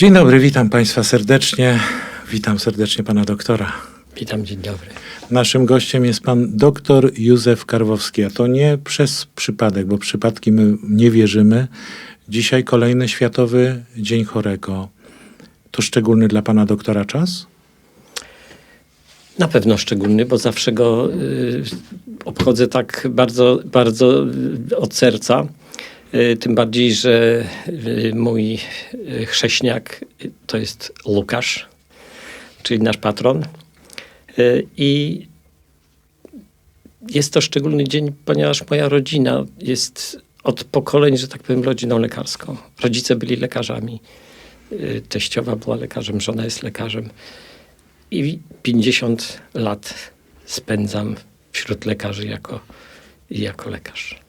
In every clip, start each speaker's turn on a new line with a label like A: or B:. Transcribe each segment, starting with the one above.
A: Dzień dobry, witam Państwa serdecznie. Witam serdecznie Pana doktora.
B: Witam, dzień dobry.
A: Naszym gościem jest Pan doktor Józef Karwowski, a to nie przez przypadek, bo przypadki my nie wierzymy. Dzisiaj kolejny Światowy Dzień Chorego. To szczególny dla Pana doktora czas?
B: Na pewno szczególny, bo zawsze go y, obchodzę tak bardzo, bardzo y, od serca. Y, tym bardziej, że y, mój y, chrześniak to jest Łukasz, czyli nasz patron. I jest to szczególny dzień, ponieważ moja rodzina jest od pokoleń, że tak powiem, rodziną lekarską. Rodzice byli lekarzami. Teściowa była lekarzem, żona jest lekarzem. I 50 lat spędzam wśród lekarzy jako, jako lekarz.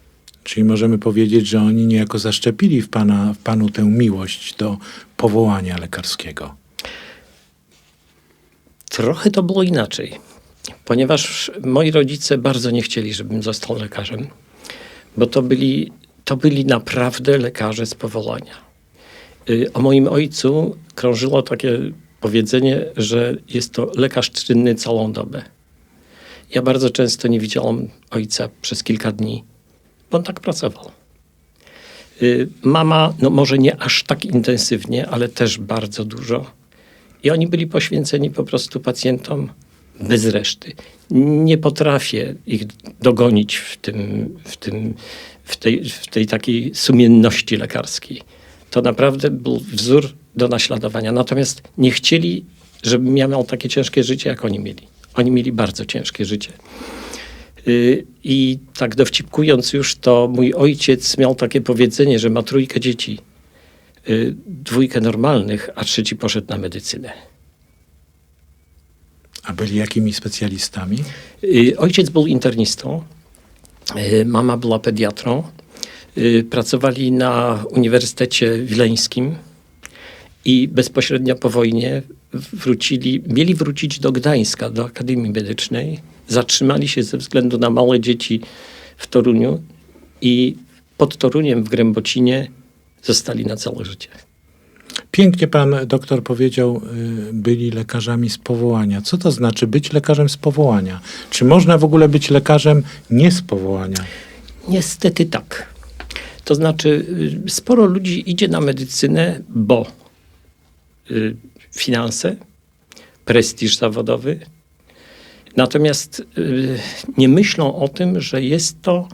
A: Czyli możemy powiedzieć, że oni niejako zaszczepili w, pana, w Panu tę miłość do powołania lekarskiego.
B: Trochę to było inaczej, ponieważ moi rodzice bardzo nie chcieli, żebym został lekarzem, bo to byli, to byli naprawdę lekarze z powołania. Y, O moim ojcu krążyło takie powiedzenie, że jest to lekarz czynny całą dobę. Ja bardzo często nie widziałam ojca przez kilka dni, bo on tak pracował. Y, Mama, no może nie aż tak intensywnie, ale też bardzo dużo. I oni byli poświęceni po prostu pacjentom bez reszty. Nie potrafię ich dogonić w, tym, w, tym, w, tej, w tej takiej sumienności lekarskiej. To naprawdę był wzór do naśladowania. Natomiast nie chcieli, żebym ja miał takie ciężkie życie, jak oni mieli. Oni mieli bardzo ciężkie życie. Y, I tak dowcipkując już, to mój ojciec miał takie powiedzenie, że ma trójkę dzieci. Y, Dwójkę normalnych, a trzeci poszedł na medycynę.
A: A byli jakimi specjalistami?
B: Y, Ojciec był internistą, mama była pediatrą. Pracowali na Uniwersytecie Wileńskim i bezpośrednio po wojnie wrócili, mieli wrócić do Gdańska, do Akademii Medycznej. Zatrzymali się ze względu na małe dzieci w Toruniu i pod Toruniem w Grębocinie zostali na całe życie.
A: Pięknie pan doktor powiedział, y, byli lekarzami z powołania. Co to znaczy być lekarzem z powołania? Czy można w ogóle być lekarzem nie z powołania?
B: Niestety tak. To znaczy, y, sporo ludzi idzie na medycynę, bo y, finanse, prestiż zawodowy. Natomiast y, nie myślą o tym, że jest to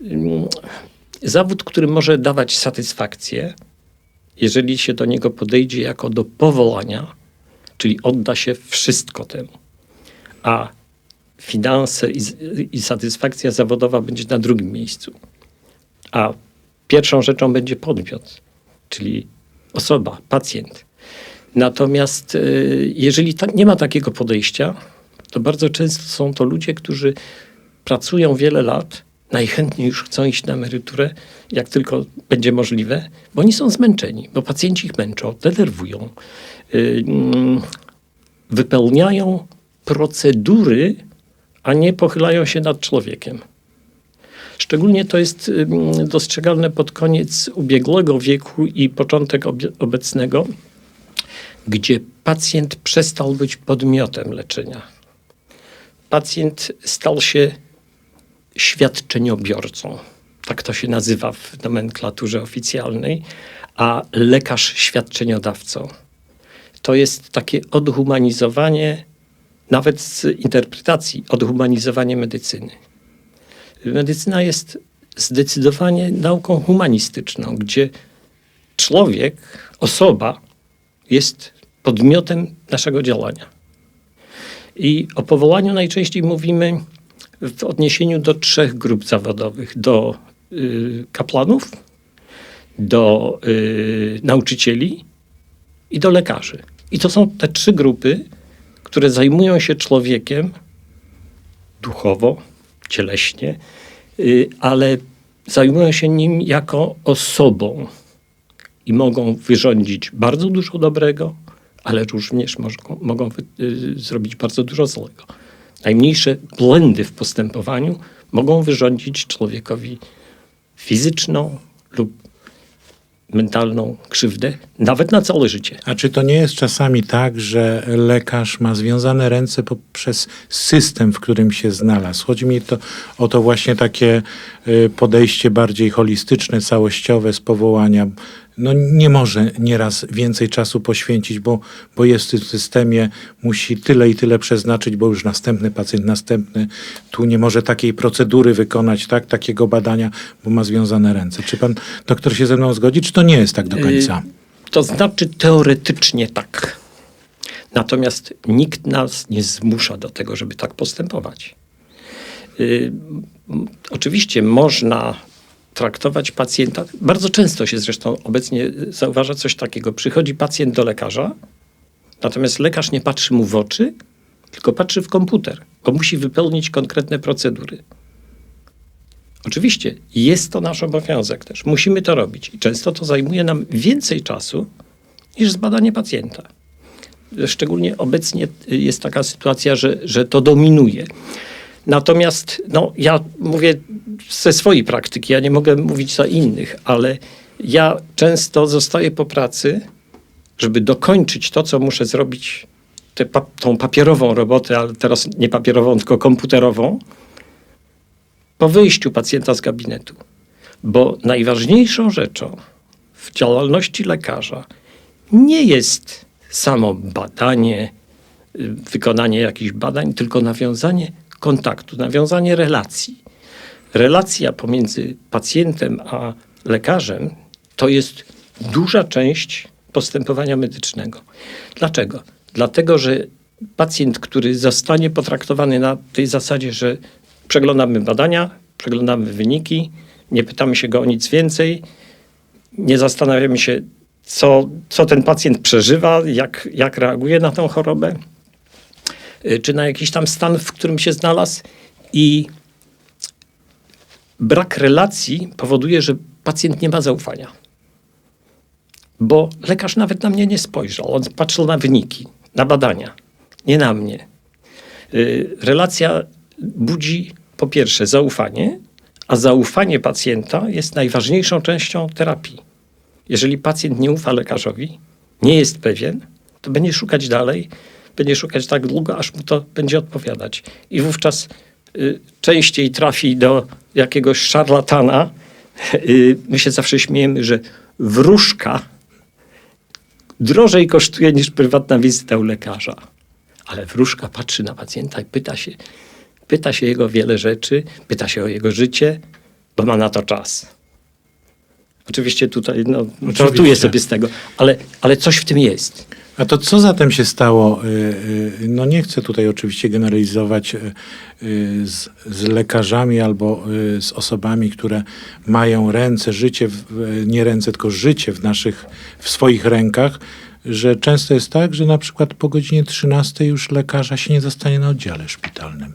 B: mm, zawód, który może dawać satysfakcję, jeżeli się do niego podejdzie jako do powołania, czyli odda się wszystko temu. A finanse i, i satysfakcja zawodowa będzie na drugim miejscu. A pierwszą rzeczą będzie podmiot, czyli osoba, pacjent. Natomiast y, jeżeli ta, nie ma takiego podejścia, to bardzo często są to ludzie, którzy pracują wiele lat, najchętniej już chcą iść na emeryturę, jak tylko będzie możliwe, bo oni są zmęczeni, bo pacjenci ich męczą, denerwują, y, mm, wypełniają procedury, a nie pochylają się nad człowiekiem. Szczególnie to jest ym, dostrzegalne pod koniec ubiegłego wieku i początek obecnego, gdzie pacjent przestał być podmiotem leczenia. Pacjent stał się świadczeniobiorcą. Tak to się nazywa w nomenklaturze oficjalnej, a lekarz świadczeniodawcą. To jest takie odhumanizowanie, nawet z interpretacji, odhumanizowanie medycyny. Medycyna jest zdecydowanie nauką humanistyczną, gdzie człowiek, osoba jest podmiotem naszego działania. I o powołaniu najczęściej mówimy w odniesieniu do trzech grup zawodowych: do y, kaplanów, do y, nauczycieli i do lekarzy. I to są te trzy grupy, które zajmują się człowiekiem duchowo, cieleśnie, y, ale zajmują się nim jako osobą i mogą wyrządzić bardzo dużo dobrego, ale również mogą, y, zrobić bardzo dużo złego. Najmniejsze błędy w postępowaniu mogą wyrządzić człowiekowi fizyczną lub mentalną krzywdę, nawet na całe życie.
A: A czy to nie jest czasami tak, że lekarz ma związane ręce poprzez system, w którym się znalazł? Chodzi mi to, o to właśnie takie y, podejście bardziej holistyczne, całościowe z powołania. No nie może nieraz więcej czasu poświęcić, bo, bo jest w systemie, musi tyle i tyle przeznaczyć, bo już następny pacjent, następny, tu nie może takiej procedury wykonać, tak, takiego badania, bo ma związane ręce. Czy pan doktor się ze mną zgodzi, czy to nie jest tak do końca?
B: Y, To znaczy teoretycznie tak. Natomiast nikt nas nie zmusza do tego, żeby tak postępować. Y, Oczywiście można traktować pacjenta. Bardzo często się zresztą obecnie zauważa coś takiego. Przychodzi pacjent do lekarza, natomiast lekarz nie patrzy mu w oczy, tylko patrzy w komputer, bo musi wypełnić konkretne procedury. Oczywiście jest to nasz obowiązek też. Musimy to robić. I często to zajmuje nam więcej czasu niż zbadanie pacjenta. Szczególnie obecnie jest taka sytuacja, że, że to dominuje. Natomiast no, ja mówię ze swojej praktyki, ja nie mogę mówić za innych, ale ja często zostaję po pracy, żeby dokończyć to, co muszę zrobić, tę pa- tą papierową robotę, ale teraz nie papierową, tylko komputerową, po wyjściu pacjenta z gabinetu. Bo najważniejszą rzeczą w działalności lekarza nie jest samo badanie, y, wykonanie jakichś badań, tylko nawiązanie kontaktu, nawiązanie relacji. Relacja pomiędzy pacjentem a lekarzem to jest duża część postępowania medycznego. Dlaczego? Dlatego, że pacjent, który zostanie potraktowany na tej zasadzie, że przeglądamy badania, przeglądamy wyniki, nie pytamy się go o nic więcej, nie zastanawiamy się, co, co ten pacjent przeżywa, jak, jak reaguje na tę chorobę, czy na jakiś tam stan, w którym się znalazł. I brak relacji powoduje, że pacjent nie ma zaufania. Bo lekarz nawet na mnie nie spojrzał. On patrzył na wyniki, na badania, nie na mnie. Y, Relacja budzi po pierwsze zaufanie, a zaufanie pacjenta jest najważniejszą częścią terapii. Jeżeli pacjent nie ufa lekarzowi, nie jest pewien, to będzie szukać dalej, będzie szukać tak długo, aż mu to będzie odpowiadać. I wówczas y, częściej trafi do jakiegoś szarlatana. Y, my się zawsze śmiejemy, że wróżka drożej kosztuje niż prywatna wizyta u lekarza. Ale wróżka patrzy na pacjenta i pyta się, pyta się jego wiele rzeczy, pyta się o jego życie, bo ma na to czas. Oczywiście tutaj no, żartuję sobie z tego, ale, ale coś w tym jest.
A: A to co zatem się stało? y, y, No nie chcę tutaj oczywiście generalizować y, z, z lekarzami albo z osobami, które mają ręce, życie, w- nie ręce, tylko życie w naszych, w swoich rękach, że często jest tak, że na przykład po godzinie 13 już lekarza się nie zostanie na oddziale szpitalnym,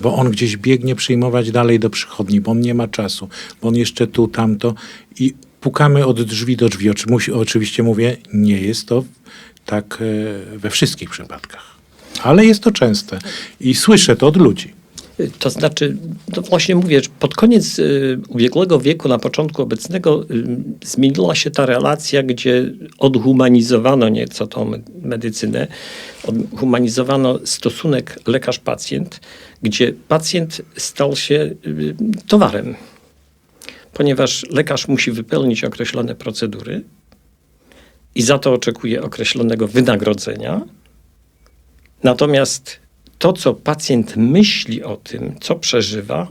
A: bo on gdzieś biegnie przyjmować dalej do przychodni, bo on nie ma czasu, bo on jeszcze tu, tamto i pukamy od drzwi do drzwi. Oczywiście mówię, nie jest to tak e, we wszystkich przypadkach. Ale jest to częste i słyszę to od ludzi.
B: To znaczy, no właśnie mówię, że pod koniec y, ubiegłego wieku, na początku obecnego, y, zmieniła się ta relacja, gdzie odhumanizowano nieco tą me- medycynę, odhumanizowano stosunek lekarz-pacjent, gdzie pacjent stał się towarem, ponieważ lekarz musi wypełnić określone procedury i za to oczekuje określonego wynagrodzenia. Natomiast to, co pacjent myśli o tym, co przeżywa,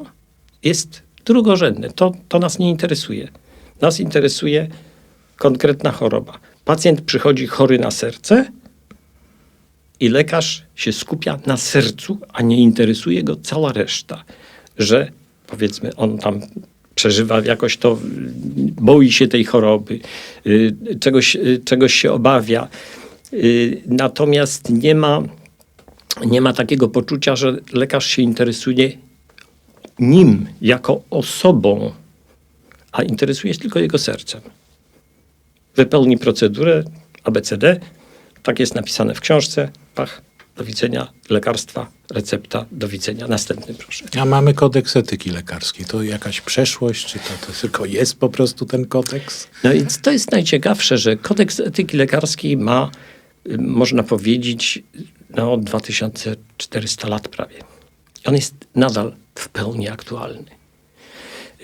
B: jest drugorzędne. To, to nas nie interesuje. Nas interesuje konkretna choroba. Pacjent przychodzi chory na serce i lekarz się skupia na sercu, a nie interesuje go cała reszta. Że powiedzmy, on tam przeżywa jakoś to, y, boi się tej choroby, y, czegoś, y, czegoś się obawia. Natomiast nie ma nie ma takiego poczucia, że lekarz się interesuje nim jako osobą, a interesuje się tylko jego sercem. Wypełni procedurę ABCD, tak jest napisane w książce, pach, do widzenia, lekarstwa, recepta, do widzenia. Następny proszę.
A: A mamy kodeks etyki lekarskiej. To jakaś przeszłość, czy to, to tylko jest po prostu ten kodeks?
B: No i to jest najciekawsze, że kodeks etyki lekarskiej ma, y, można powiedzieć, no 2400 lat prawie. On jest nadal w pełni aktualny.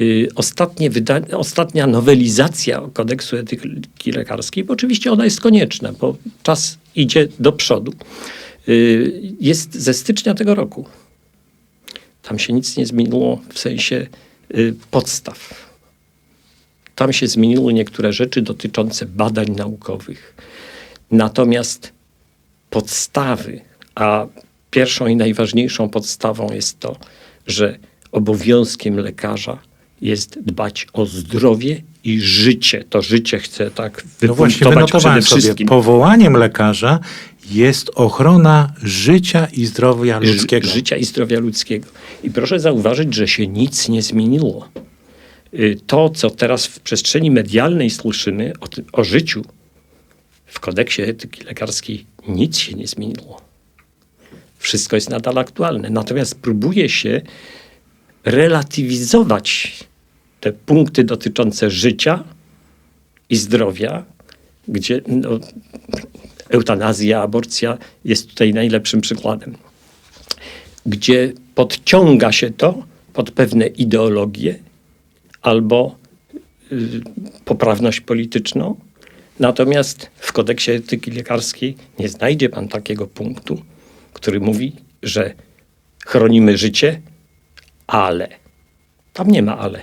B: Y, Ostatnie ostatnia nowelizacja kodeksu etyki lekarskiej, bo oczywiście ona jest konieczna, bo czas idzie do przodu, jest ze stycznia tego roku. Tam się nic nie zmieniło w sensie y, podstaw. Tam się zmieniły niektóre rzeczy dotyczące badań naukowych. Natomiast podstawy, a pierwszą i najważniejszą podstawą jest to, że obowiązkiem lekarza jest dbać o zdrowie i życie. To życie chcę tak
A: No właśnie,
B: wypunktować
A: wynotowałem
B: przede
A: sobie.
B: wszystkim.
A: Powołaniem lekarza jest ochrona życia i zdrowia
B: Ży-
A: ludzkiego.
B: Życia i zdrowia ludzkiego. I proszę zauważyć, że się nic nie zmieniło. Y, To, co teraz w przestrzeni medialnej słyszymy o, tym, o życiu, w kodeksie etyki lekarskiej nic się nie zmieniło. Wszystko jest nadal aktualne. Natomiast próbuje się relatywizować te punkty dotyczące życia i zdrowia, gdzie no, eutanazja, aborcja jest tutaj najlepszym przykładem, gdzie podciąga się to pod pewne ideologie albo y, poprawność polityczną. Natomiast w kodeksie etyki lekarskiej nie znajdzie pan takiego punktu, który mówi, że chronimy życie, ale. Tam nie ma ale.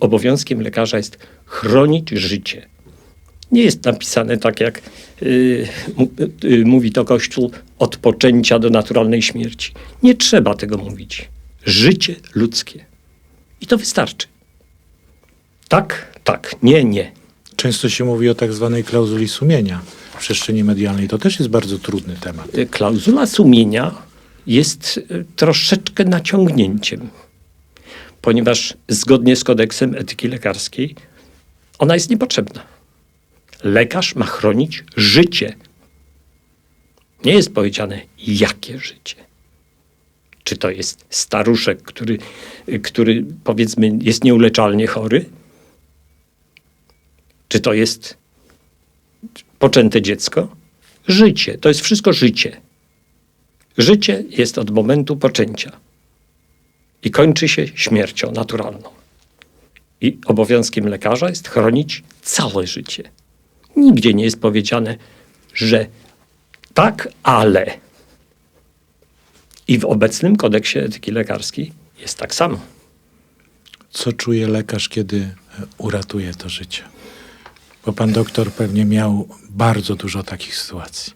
B: Obowiązkiem lekarza jest chronić życie. Nie jest napisane tak, jak y, mu- y, mówi to Kościół, od poczęcia do naturalnej śmierci. Nie trzeba tego mówić. Życie ludzkie. I to wystarczy. Tak, tak, nie, nie.
A: Często się mówi o tak zwanej klauzuli sumienia w przestrzeni medialnej. To też jest bardzo trudny temat.
B: Y, Klauzula sumienia jest y, troszeczkę naciągnięciem, ponieważ zgodnie z kodeksem etyki lekarskiej ona jest niepotrzebna. Lekarz ma chronić życie. Nie jest powiedziane, jakie życie. Czy to jest staruszek, który, y, który powiedzmy jest nieuleczalnie chory? Czy to jest poczęte dziecko? Życie. To jest wszystko życie. Życie jest od momentu poczęcia i kończy się śmiercią naturalną. I obowiązkiem lekarza jest chronić całe życie. Nigdzie nie jest powiedziane, że tak, ale. I w obecnym kodeksie etyki lekarskiej jest tak samo.
A: Co czuje lekarz, kiedy e, uratuje to życie? Bo pan doktor pewnie miał bardzo dużo takich sytuacji.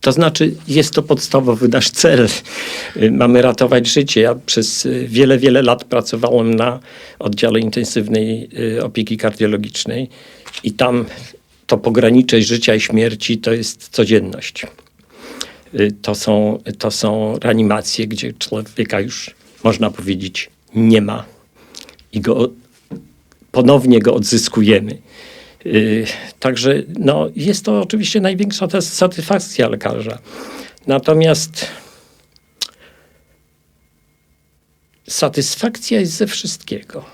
B: To znaczy, jest to podstawowy nasz cel. Y, Mamy ratować życie. Ja przez y, wiele, wiele lat pracowałem na oddziale intensywnej y, opieki kardiologicznej i tam to pogranicze życia i śmierci to jest codzienność. To są, to są reanimacje, gdzie człowieka już, można powiedzieć, nie ma i go ponownie go odzyskujemy. Yy, Także no, jest to oczywiście największa satysfakcja lekarza. Natomiast satysfakcja jest ze wszystkiego.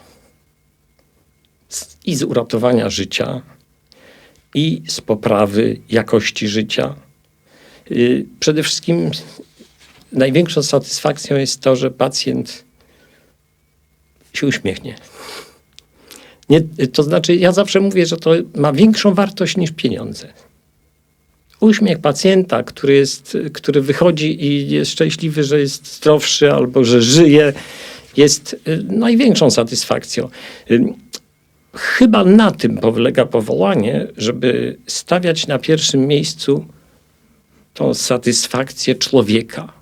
B: I z uratowania życia, i z poprawy jakości życia. Yy, Przede wszystkim największą satysfakcją jest to, że pacjent się uśmiechnie. Nie, to znaczy, ja zawsze mówię, że to ma większą wartość niż pieniądze. Uśmiech pacjenta, który, jest, który wychodzi i jest szczęśliwy, że jest zdrowszy albo że żyje, jest y, największą satysfakcją. Ym, Chyba na tym polega powołanie, żeby stawiać na pierwszym miejscu tą satysfakcję człowieka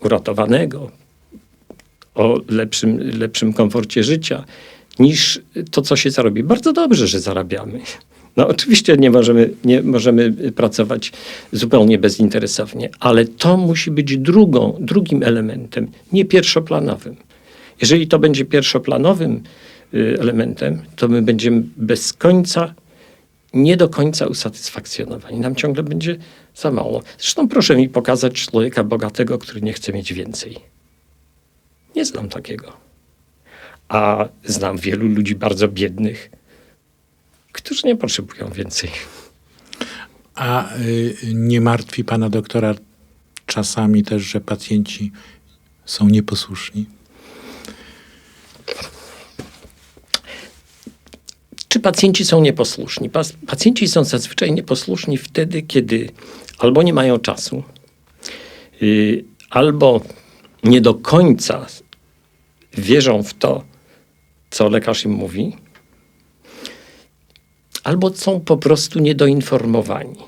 B: uratowanego, o lepszym, lepszym komforcie życia, niż to, co się zarobi. Bardzo dobrze, że zarabiamy. No oczywiście nie możemy, nie możemy pracować zupełnie bezinteresownie, ale to musi być drugą, drugim elementem, nie pierwszoplanowym. Jeżeli to będzie pierwszoplanowym y, elementem, to my będziemy bez końca nie do końca usatysfakcjonowani. Nam ciągle będzie za mało. Zresztą proszę mi pokazać człowieka bogatego, który nie chce mieć więcej. Nie znam takiego. A znam wielu ludzi bardzo biednych, którzy nie potrzebują więcej.
A: A y, nie martwi pana doktora czasami też, że pacjenci są nieposłuszni?
B: Czy pacjenci są nieposłuszni? Pacjenci są zazwyczaj nieposłuszni wtedy, kiedy albo nie mają czasu, yy, albo nie do końca wierzą w to, co lekarz im mówi, albo są po prostu niedoinformowani.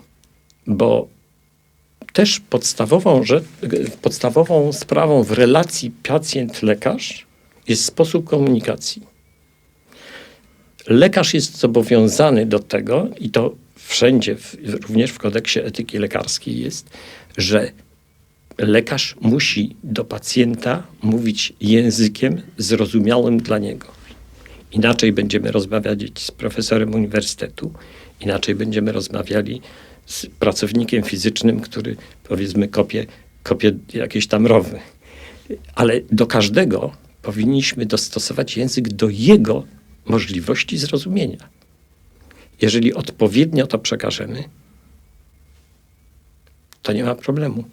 B: Bo też podstawową, rzecz, podstawową sprawą w relacji pacjent-lekarz jest sposób komunikacji lekarz jest zobowiązany do tego, i to wszędzie, również w kodeksie etyki lekarskiej jest, że lekarz musi do pacjenta mówić językiem zrozumiałym dla niego. Inaczej będziemy rozmawiać z profesorem uniwersytetu, inaczej będziemy rozmawiali z pracownikiem fizycznym, który powiedzmy kopie, kopie jakieś tam rowy. Ale do każdego powinniśmy dostosować język do jego możliwości zrozumienia. Jeżeli odpowiednio to przekażemy, to nie ma problemu.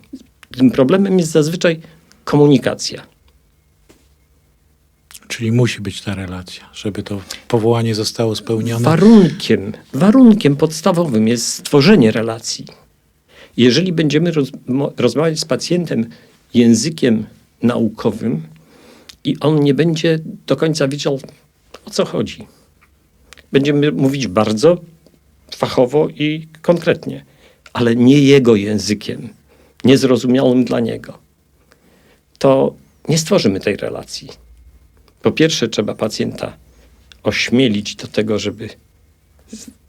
B: Tym problemem jest zazwyczaj komunikacja.
A: Czyli musi być ta relacja, żeby to powołanie zostało spełnione.
B: Warunkiem, warunkiem podstawowym jest stworzenie relacji. Jeżeli będziemy roz, rozmawiać z pacjentem językiem naukowym i on nie będzie do końca wiedział, o co chodzi, będziemy mówić bardzo fachowo i konkretnie, ale nie jego językiem, niezrozumiałym dla niego, to nie stworzymy tej relacji. Po pierwsze, trzeba pacjenta ośmielić do tego, żeby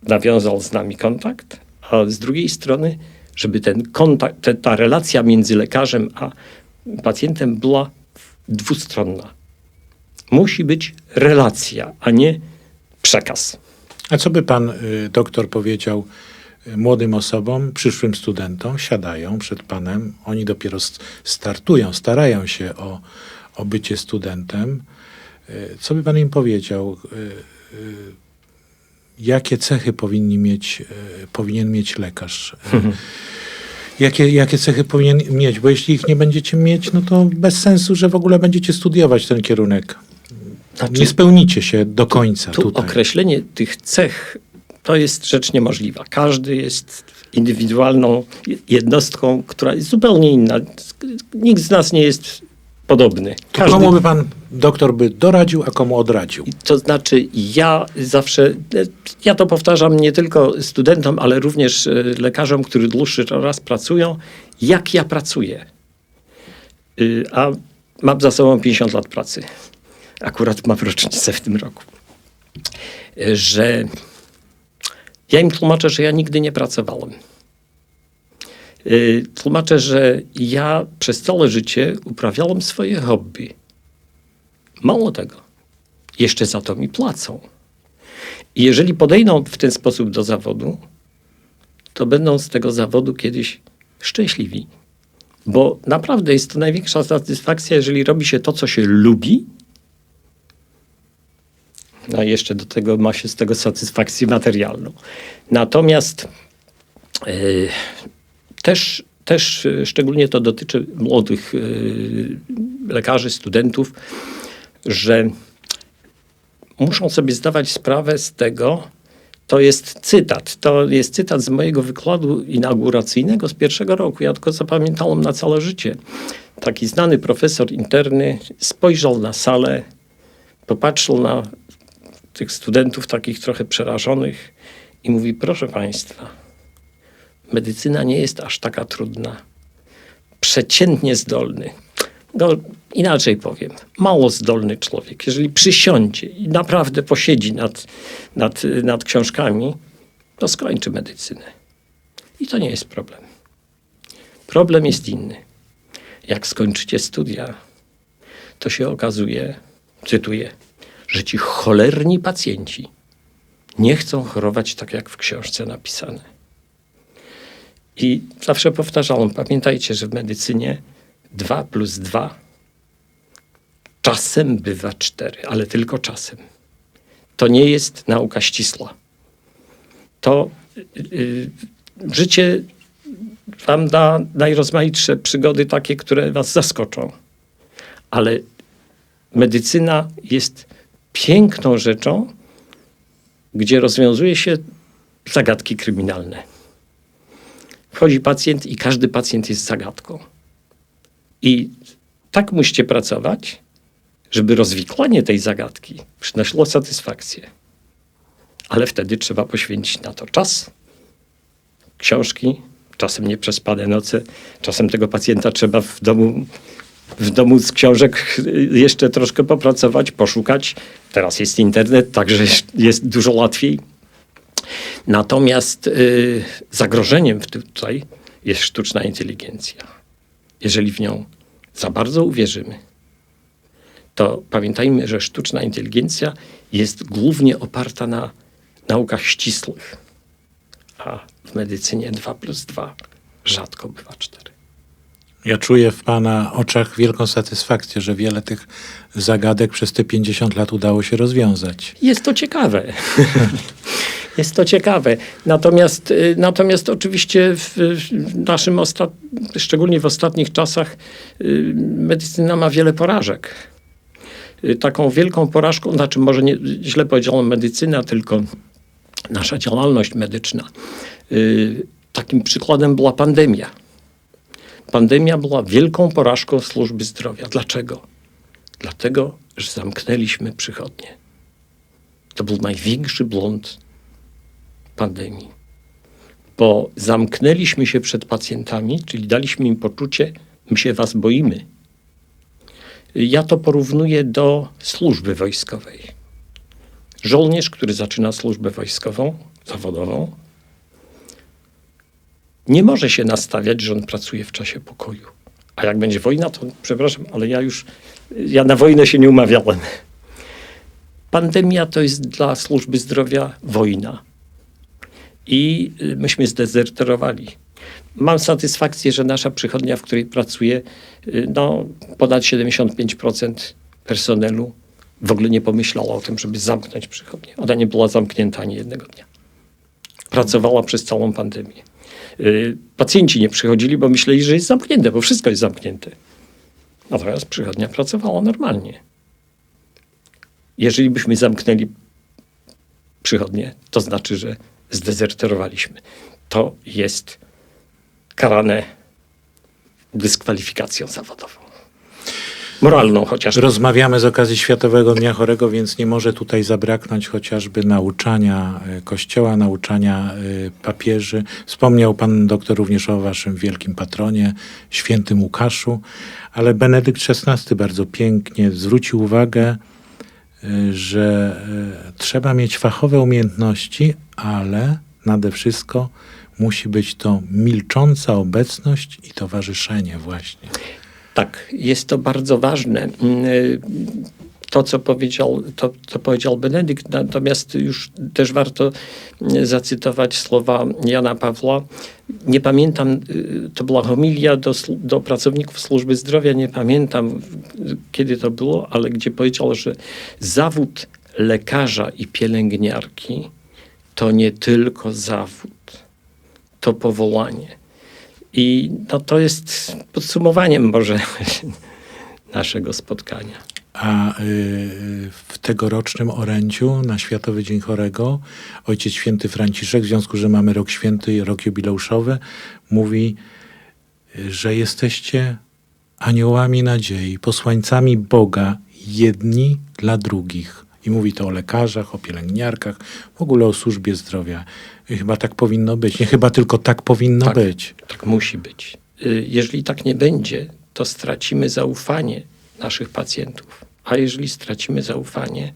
B: nawiązał z nami kontakt, a z drugiej strony, żeby ten kontakt, ta relacja między lekarzem a pacjentem była dwustronna. Musi być relacja, a nie przekaz.
A: A co by pan y, doktor powiedział y, młodym osobom, przyszłym studentom, siadają przed panem, oni dopiero startują, starają się o, o bycie studentem. Y, Co by pan im powiedział? Y, y, Jakie cechy powinni mieć, powinien mieć lekarz? Jakie, jakie cechy powinien mieć? Bo jeśli ich nie będziecie mieć, no to bez sensu, że w ogóle będziecie studiować ten kierunek.
B: Znaczy,
A: Nie spełnicie się do końca
B: tu
A: tutaj.
B: określenie tych cech to jest rzecz niemożliwa. Każdy jest indywidualną jednostką, która jest zupełnie inna. Nikt z nas nie jest podobny.
A: To komu by pan doktor by doradził, a komu odradził?
B: To znaczy, ja zawsze, ja to powtarzam nie tylko studentom, ale również e, lekarzom, którzy dłuższy czas pracują, jak ja pracuję. Y, A mam za sobą 50 lat pracy. Akurat mam rocznicę w tym roku. Y, Że ja im tłumaczę, że ja nigdy nie pracowałem. Y, Tłumaczę, że ja przez całe życie uprawiałem swoje hobby. Mało tego jeszcze za to mi płacą. I jeżeli podejdą w ten sposób do zawodu, to będą z tego zawodu kiedyś szczęśliwi. Bo naprawdę jest to największa satysfakcja, jeżeli robi się to, co się lubi. No i jeszcze do tego ma się z tego satysfakcję materialną. Natomiast yy, też, też yy, szczególnie to dotyczy młodych yy, lekarzy, studentów, że muszą sobie zdawać sprawę z tego, to jest cytat. To jest cytat z mojego wykładu inauguracyjnego z pierwszego roku. Ja tylko zapamiętałem na całe życie. Taki znany profesor interny spojrzał na salę, popatrzył na tych studentów takich trochę przerażonych i mówi: Proszę Państwa, medycyna nie jest aż taka trudna. Przeciętnie zdolny. No, inaczej powiem, mało zdolny człowiek, jeżeli przysiądzie i naprawdę posiedzi nad, nad, nad książkami, to skończy medycynę. I to nie jest problem. Problem jest inny. Jak skończycie studia, to się okazuje, cytuję, że ci cholerni pacjenci nie chcą chorować tak, jak w książce napisane. I zawsze powtarzałem, pamiętajcie, że w medycynie 2 plus 2 czasem bywa 4, ale tylko czasem. To nie jest nauka ścisła. To yy, życie wam da najrozmaitsze przygody takie, które was zaskoczą. Ale medycyna jest piękną rzeczą, gdzie rozwiązuje się zagadki kryminalne. Wchodzi pacjent i każdy pacjent jest zagadką. I tak musicie pracować, żeby rozwikłanie tej zagadki przynosiło satysfakcję. Ale wtedy trzeba poświęcić na to czas, książki, czasem nieprzespane noce, czasem tego pacjenta trzeba w domu, w domu z książek jeszcze troszkę popracować, poszukać. Teraz jest internet, także jest dużo łatwiej. Natomiast y, zagrożeniem w tutaj jest sztuczna inteligencja. Jeżeli w nią za bardzo uwierzymy, to pamiętajmy, że sztuczna inteligencja jest głównie oparta na naukach ścisłych, a w medycynie 2 plus 2 rzadko bywa 4.
A: Ja czuję w Pana oczach wielką satysfakcję, że wiele tych zagadek przez te 50 lat udało się rozwiązać.
B: Jest to ciekawe. Jest to ciekawe. Natomiast, y, natomiast oczywiście w, naszym, szczególnie w ostatnich czasach, y, medycyna ma wiele porażek. Y, Taką wielką porażką, znaczy może nie, źle powiedziałem medycyna, tylko nasza działalność medyczna. Takim przykładem była pandemia. Pandemia była wielką porażką służby zdrowia. Dlaczego? Dlatego, że zamknęliśmy przychodnie. To był największy błąd pandemii. Bo zamknęliśmy się przed pacjentami, czyli daliśmy im poczucie, my się was boimy. Ja to porównuję do służby wojskowej. Żołnierz, który zaczyna służbę wojskową, zawodową, nie może się nastawiać, że on pracuje w czasie pokoju. A jak będzie wojna, to przepraszam, ale ja już, ja na wojnę się nie umawiałem. Pandemia to jest dla służby zdrowia wojna. I y, myśmy zdezerterowali. Mam satysfakcję, że nasza przychodnia, w której pracuję, y, no, ponad 75% personelu w ogóle nie pomyślała o tym, żeby zamknąć przychodnię. Ona nie była zamknięta ani jednego dnia. Pracowała przez całą pandemię. Y, Pacjenci nie przychodzili, bo myśleli, że jest zamknięte, bo wszystko jest zamknięte. Natomiast przychodnia pracowała normalnie. Jeżeli byśmy zamknęli przychodnie, to znaczy, że zdezerterowaliśmy. To jest karane dyskwalifikacją zawodową. Moralną chociaż.
A: Rozmawiamy z okazji Światowego Dnia Chorego, więc nie może tutaj zabraknąć chociażby nauczania e, Kościoła, nauczania e, papieży. Wspomniał pan doktor również o waszym wielkim patronie, świętym Łukaszu, ale Benedykt XVI bardzo pięknie zwrócił uwagę, że e, trzeba mieć fachowe umiejętności, ale nade wszystko musi być to milcząca obecność i towarzyszenie właśnie.
B: Tak, jest to bardzo ważne. Mm, To, co powiedział, to, co powiedział Benedykt, natomiast już też warto y, zacytować słowa Jana Pawła. Nie pamiętam, y, to była homilia do, do pracowników służby zdrowia, nie pamiętam kiedy to było, ale gdzie powiedział, że zawód lekarza i pielęgniarki to nie tylko zawód, to powołanie. I no, to jest podsumowaniem może naszego spotkania.
A: A y, w tegorocznym orędziu na Światowy Dzień Chorego Ojciec Święty Franciszek, w związku, że mamy rok święty i rok jubileuszowy, mówi, że jesteście aniołami nadziei, posłańcami Boga jedni dla drugich. I mówi to o lekarzach, o pielęgniarkach, w ogóle o służbie zdrowia. I chyba tak powinno być. Nie chyba tylko tak powinno
B: Tak.
A: być.
B: Tak musi być. Y, Jeżeli tak nie będzie, to stracimy zaufanie naszych pacjentów. A jeżeli stracimy zaufanie,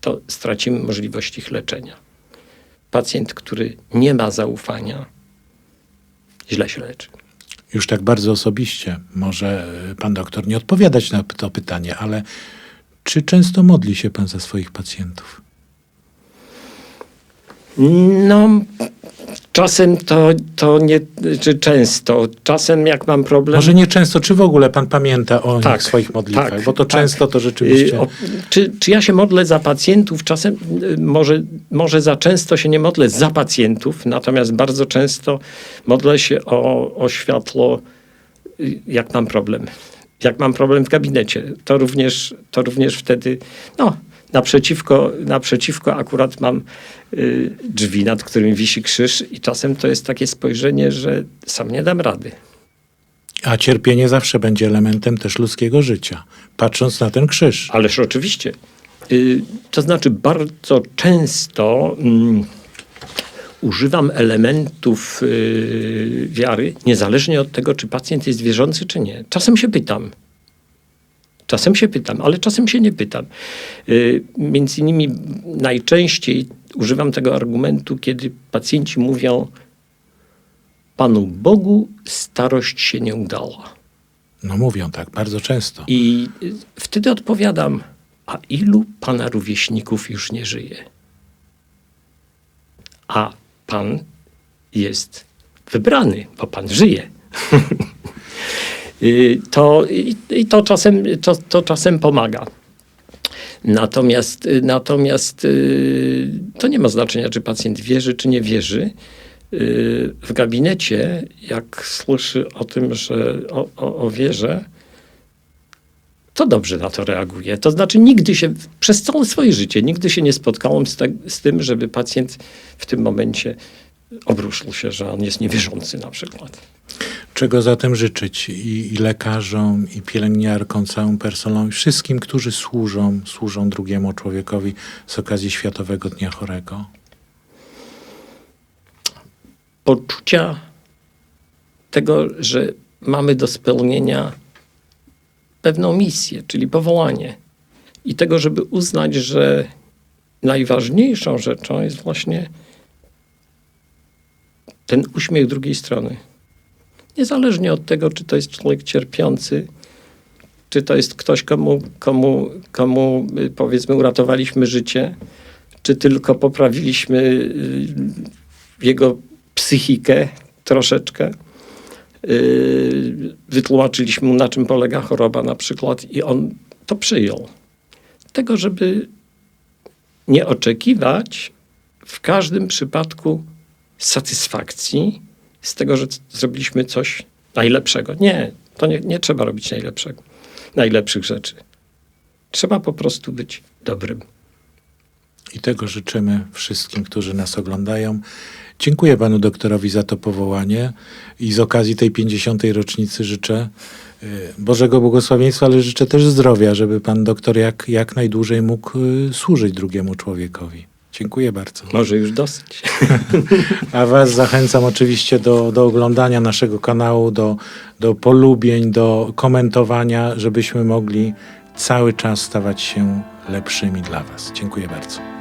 B: to stracimy możliwość ich leczenia. Pacjent, który nie ma zaufania, źle się leczy.
A: już tak bardzo osobiście, może y, pan doktor nie odpowiadać na to pytanie, ale czy często modli się pan za swoich pacjentów?
B: No, czasem to, to nie, czy często. Czasem jak mam problem...
A: Może nie często, czy w ogóle pan pamięta o
B: Tak,
A: swoich modlitwach?
B: tak,
A: bo to
B: tak.
A: często to rzeczywiście...
B: O, czy, czy ja się modlę za pacjentów? Czasem y, może, może za często się nie modlę za pacjentów, natomiast bardzo często modlę się o, o światło, y, jak mam problem. Jak mam problem w gabinecie, to również, to również wtedy, no, naprzeciwko, naprzeciwko akurat mam y, drzwi, nad którymi wisi krzyż i czasem to jest takie spojrzenie, że sam nie dam rady.
A: A cierpienie zawsze będzie elementem też ludzkiego życia, patrząc na ten krzyż.
B: Ależ oczywiście. Y, To znaczy, bardzo często mm, używam elementów y, wiary, niezależnie od tego, czy pacjent jest wierzący, czy nie. Czasem się pytam. Czasem się pytam, ale czasem się nie pytam. Y, Między innymi najczęściej używam tego argumentu, kiedy pacjenci mówią: Panu Bogu starość się nie udała.
A: No mówią tak, bardzo często.
B: I wtedy odpowiadam, a ilu pana rówieśników już nie żyje? A pan jest wybrany, bo pan żyje. To, i, to czasem, to, to czasem pomaga. Natomiast, natomiast y, to nie ma znaczenia, czy pacjent wierzy, czy nie wierzy. Y, W gabinecie, jak słyszy o tym, że o, o, o wierze, to dobrze na to reaguje. To znaczy, nigdy się, przez całe swoje życie, nigdy się nie spotkałem z, z tym, żeby pacjent w tym momencie obruszył się, że on jest niewierzący na przykład.
A: Czego zatem życzyć i, i lekarzom, i pielęgniarkom, całym personelowi, wszystkim, którzy służą, służą drugiemu człowiekowi z okazji Światowego Dnia Chorego?
B: Poczucia tego, że mamy do spełnienia pewną misję, czyli powołanie. I tego, żeby uznać, że najważniejszą rzeczą jest właśnie ten uśmiech drugiej strony. Niezależnie od tego, czy to jest człowiek cierpiący, czy to jest ktoś, komu, komu, komu y, powiedzmy uratowaliśmy życie, czy tylko poprawiliśmy y, jego psychikę troszeczkę. Yy, Wytłumaczyliśmy mu, na czym polega choroba na przykład i on to przyjął. Tego, żeby nie oczekiwać w każdym przypadku satysfakcji z tego, że zrobiliśmy coś najlepszego. Nie, to nie, nie trzeba robić najlepszego, najlepszych rzeczy. Trzeba po prostu być dobrym.
A: I tego życzymy wszystkim, którzy nas oglądają. Dziękuję panu doktorowi za to powołanie i z okazji tej 50. rocznicy życzę y, Bożego błogosławieństwa, ale życzę też zdrowia, żeby pan doktor jak, jak najdłużej mógł y, służyć drugiemu człowiekowi. Dziękuję bardzo.
B: Może już dosyć.
A: A Was zachęcam oczywiście do, do oglądania naszego kanału, do, do polubień, do komentowania, żebyśmy mogli cały czas stawać się lepszymi dla Was. Dziękuję bardzo.